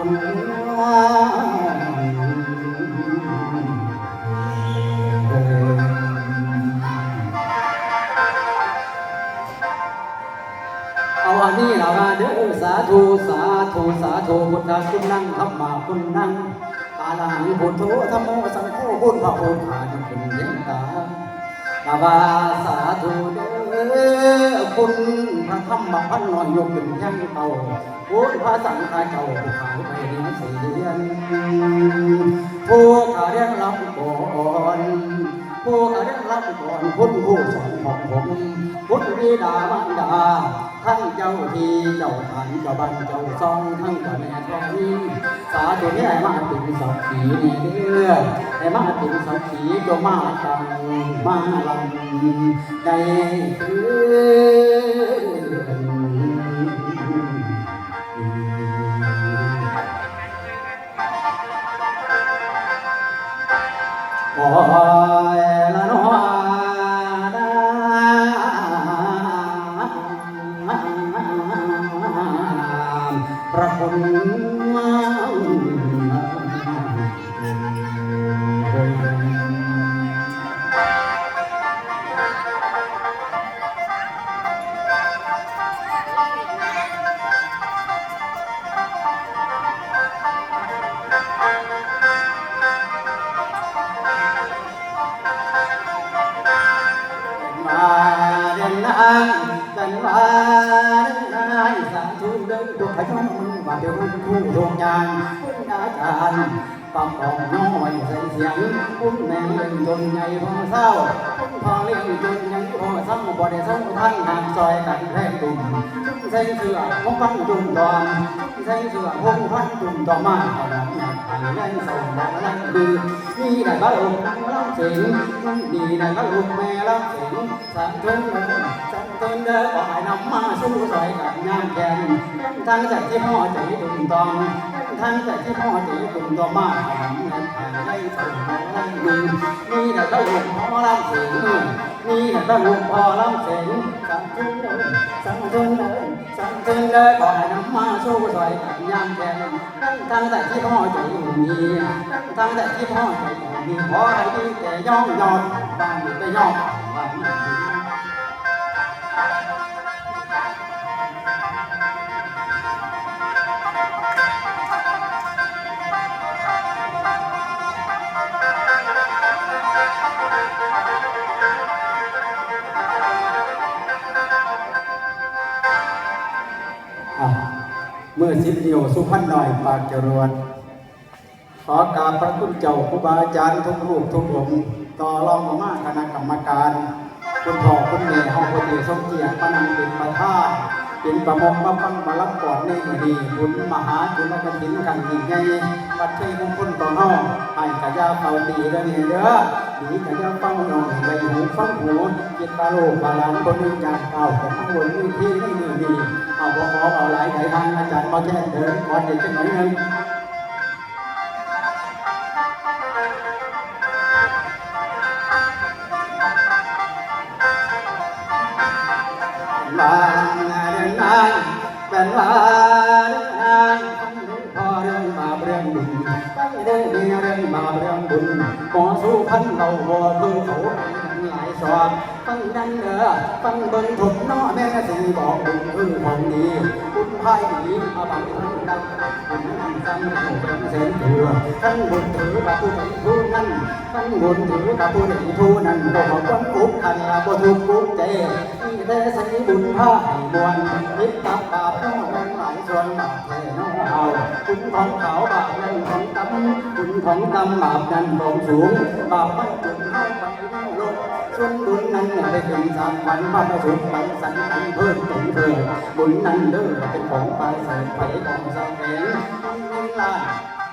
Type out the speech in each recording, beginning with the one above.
เอาอันนี้เรามาเด้อสาธุสาธุสาธุพุทธคุนังทับมาคุณนั่งตาลาหังพุทโธธรรมโมสังโฆพุทธพระโอษฐานเป็นเย็นตาตาวาสาธุเด้อ คุณพระธรรมพันน้อยยกขึ้นแท่งเต่าคุณพระสังฆาเจ้าผู้ขายไปเลี้ยงเสียนผู้ขาเรียงรับก่อน ผู้ขาเรียงรับก่อนคุณผู้สอนของผมคุณบิดามารดาทั้งเจ้าที่เจ้าฐานเจ้าบ้านเจ้าซองทั้งเจ้าแม่ทองนี้สาธุนี่ให้มาเป็นสักขีนี่เด้อให้มาเป็นสักขีจงมาจังมาลังได้คือโอ้ ย เดินนางกันมาเดินนางสาธุเดินตัวขยมว่าเดี๋ยวมันคู่ดวงยานคุณอาจารย์ปังปองน้อยใส่เสียงคุณแม่เล่นจนใหญ่พอเศร้าคุณพ่อ เล่นจนยังพอซ้ำบ่ได้ส่งท่านหากซอยกันแท่งตุ่มใส่เสื้อพงพันตุ่มตอมใส่เสื้อพงพันตุ่มตอมมาเอาดอกหนักไปเล่นส่งดอกนั่งดื้อนี่ได้บ้าลยงมันดีได้บ้าลงแม่ร้อยงสังทนสังทนเด้อขอให้นำมาสู้ซอยกับงานแกนทั้งจากที่พ่อใจดุมตองทั้งจากที่พ่อใจดุมตองมาทำเงินผ่านได้ส่งมาได้ดีนี่แต่ก็หลวงพ่อลำเสียงนี่แต่ก็หลวงพ่อลำเสียงสังทนเด้อสังทนเด้อสังทนเด้อขอให้นำมาสู้ซอยกับงานแกนทั้งจากที่พ่อใจดุมนี้ทั้งจากที่พ่อใจดุมนี้ขอให้ดีแต่ย่องยอดบ้านไปย่อง เมื่อสิบเดียวสุพรรณหน่อยปากจรวดขอกราบพระคุณเจ้าครูบาอาจารย์ทุกรูปทุกองค์ ต่อรองมามาคณะกรรมการคุณพ่อคุณแม่ห้องพอดีสมเกียรติพนังเป็นประธานเป็นประมงมาฟังมารับก่อนในมือดีคุณมหาคุณกฐินกันยิ่งใหญ่วัดเทมงคลต่อน้องให้กระยาเป่าตีเด้อนี่เด้อดีกระยาเป่าน้องใบหูฟังหูจิตตาโลกบาลานคนหนึ่งจากเก่าแต่ข้างบนมือที่ในมือดีเอาบอขอเอาหลายไหนทางอาจารย์มาแจ้งเดินก่อนเด็กจะหน่อยหนึง เป็นวานนางพอเรื่องบาเรื่องบุญตั้งเรื่องมีเรื่องบาเรื่องบุญขอสู้พันเราบ่คือเขาหลายสอบฟังดังเด้อฟังบิ่งถูกน้อแม่สิบอกบุญคือของดีบุญภายดีอาบังทั้งดังบุญทั้งซ้ำเป็นเส้นเถื่อทั้งบุญถือกับผู้ใดผู้นั้นทั้งบุญถือกับผู้ใดผู้นั้นบอความอุกขันละบ่ทุกกุกใจ ที่แต่ใส่บุญผ้าให้มวลนิดตับบาปน้องแม่หลายส่วนบาปแท้น้องเอาคุณของเขาบาปนั้นของตำคุณของตำบาปนั้นของสูง บาปไมันจุดให้ไปนั่งลงส่วนบุญนั้นได้ถึงสามวันพระปสุไปสันติเพิ่มเป็นเพิ่มบุญนั้นเด้อเป็นของไปลายสายไฟของสาวแข็งเงินล้าน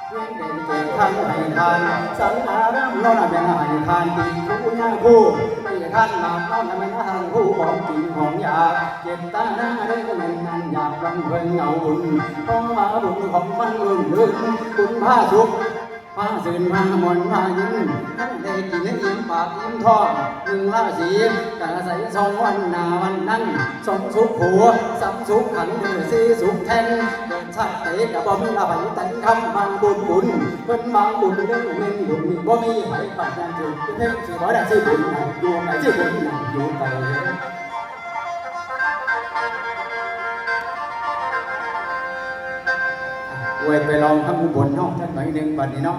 เงินเด่นเก่งทางให้ทาน สังอารามโน่นเป็นให้ทานปีผู้ยาผู้ไม่ท่านหลับโน่นเป็นทางผู้ของจริงของยาเจ็บตาหน้าได้ก็เงินนั่นอยากรังเพิ่งเงาบุญต้องมาบุญของมันลุ่นลื่นบุญผ้าสุข ผ้าสื่นผ้ามนผ้ายิ้มทั้งได้กินและยิ้มปากยิ้มท้องหนึ่งราศีกระใสสองวันนาวันนั้นสองสุขหัวสับสุขขันมือสีสุขแทนเดินชาติเตะกับบ่มีอะไรตันคำบางบุญบุญเพิ่นบางบุญเรื่องเงินบุญมีบ่มีไหปัดนั่นคือเพิ่งสิบ่ได้สิบุญนั่นอยู่ไหนสิบุญนั่นอยู่ไป อวยไปลองทำอุบลเนาะท่านหน่อยหนึ่งบัดนี้เนาะ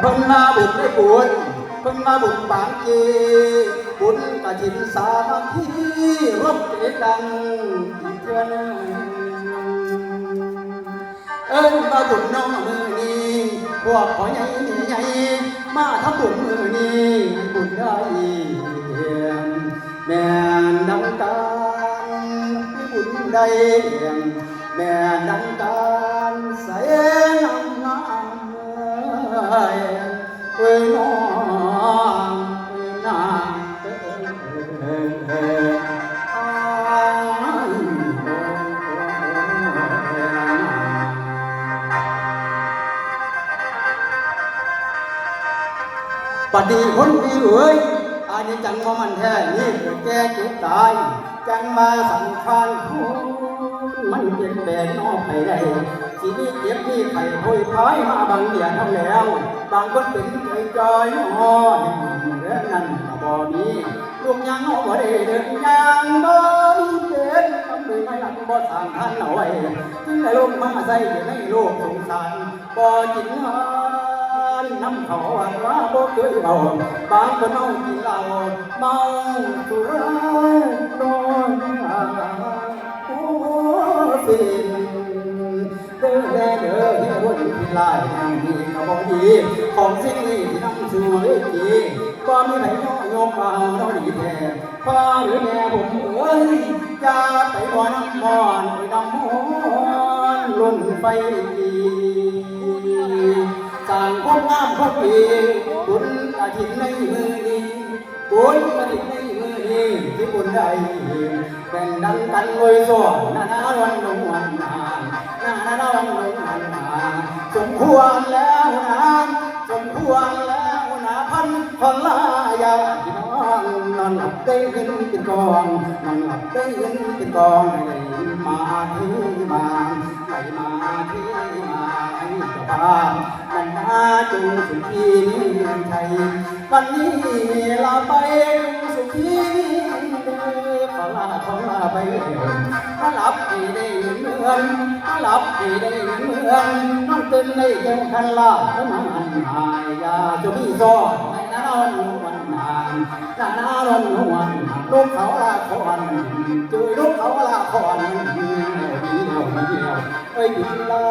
เพิ่นมาบุญได้บุญเพิ่นมาบุญบางกีบุญกระถินสามัคคีร่มเจดังอีกเทื่อนเอิ้นมาบุญน้องมือนี้พวกพ่อใหญ่ใหญ่มาทำบุญมือนี้บุญได้แม่นังการบุญได้แม่นังการ ปฏิคนดีเอ้ยอันนี้จังว่ามันแท้นี่เกิดแก่เก็บตาย จังมาสังขารคุณมันเปลี่ยนแปลงนอกไปได้ชีวิตเจ็บนี่ไข่โอยพายมาบางเดียทำแล้ว บางคนเป็นใจจอยน้อเรื่องนั้นก็บ่มีลูกยังเอาบ่ได้เดินยังบ่เป็นทำด้วยไม่หลังบ่สร้างทันเอาไว้จึงได้ลงมาใส่ในโลกสงสารบ่จินหา น้ำเขาว่าว่าบ่เคยเอาบางคนเอากินเหล้าเมาสุรานอนโอ้สิเด้อแดเด้อเฮียรุ่นที่ลายทางนี้ก็บ่ดีของสิ่งนี้ที่นำสู่เวทีก็มีไหนย่อยกมาเราดีแท้พ่อหรือแม่ผมเอ้ยจะไปบ่อน้ำบ่อนไปดำมอนลุ่นไฟดี สร้างความงามความดีบุญกฐินในมือนี้บุญกฐินในมือนี้ที่บุญใดเป็นดังกันโวยส่วนนานาวันลงวันนานานาวันลงวันนาสมควรแล้วนะสมควรแล้วนะพันคนลายาพี่น้องนอนหลับได้เห็นเป็นกองนอนหลับได้เห็นเป็นกองให้มาที่มาให้มาที่ สุขีมีเงินไทยวันนี้ลาไปสุขีขอลาขอลาไปถ้าหลับที่ได้เมือนถ้าหลับที่ได้เมือนน้องตื่นได้ยังคันลาแล้วมันหายยาจะมีซ้อนในนานวันนานนานวันวันลูกเขาลาคอนจุยลูกเขาลาคอนเดียวเดียวเดียวเอ้ยบินลา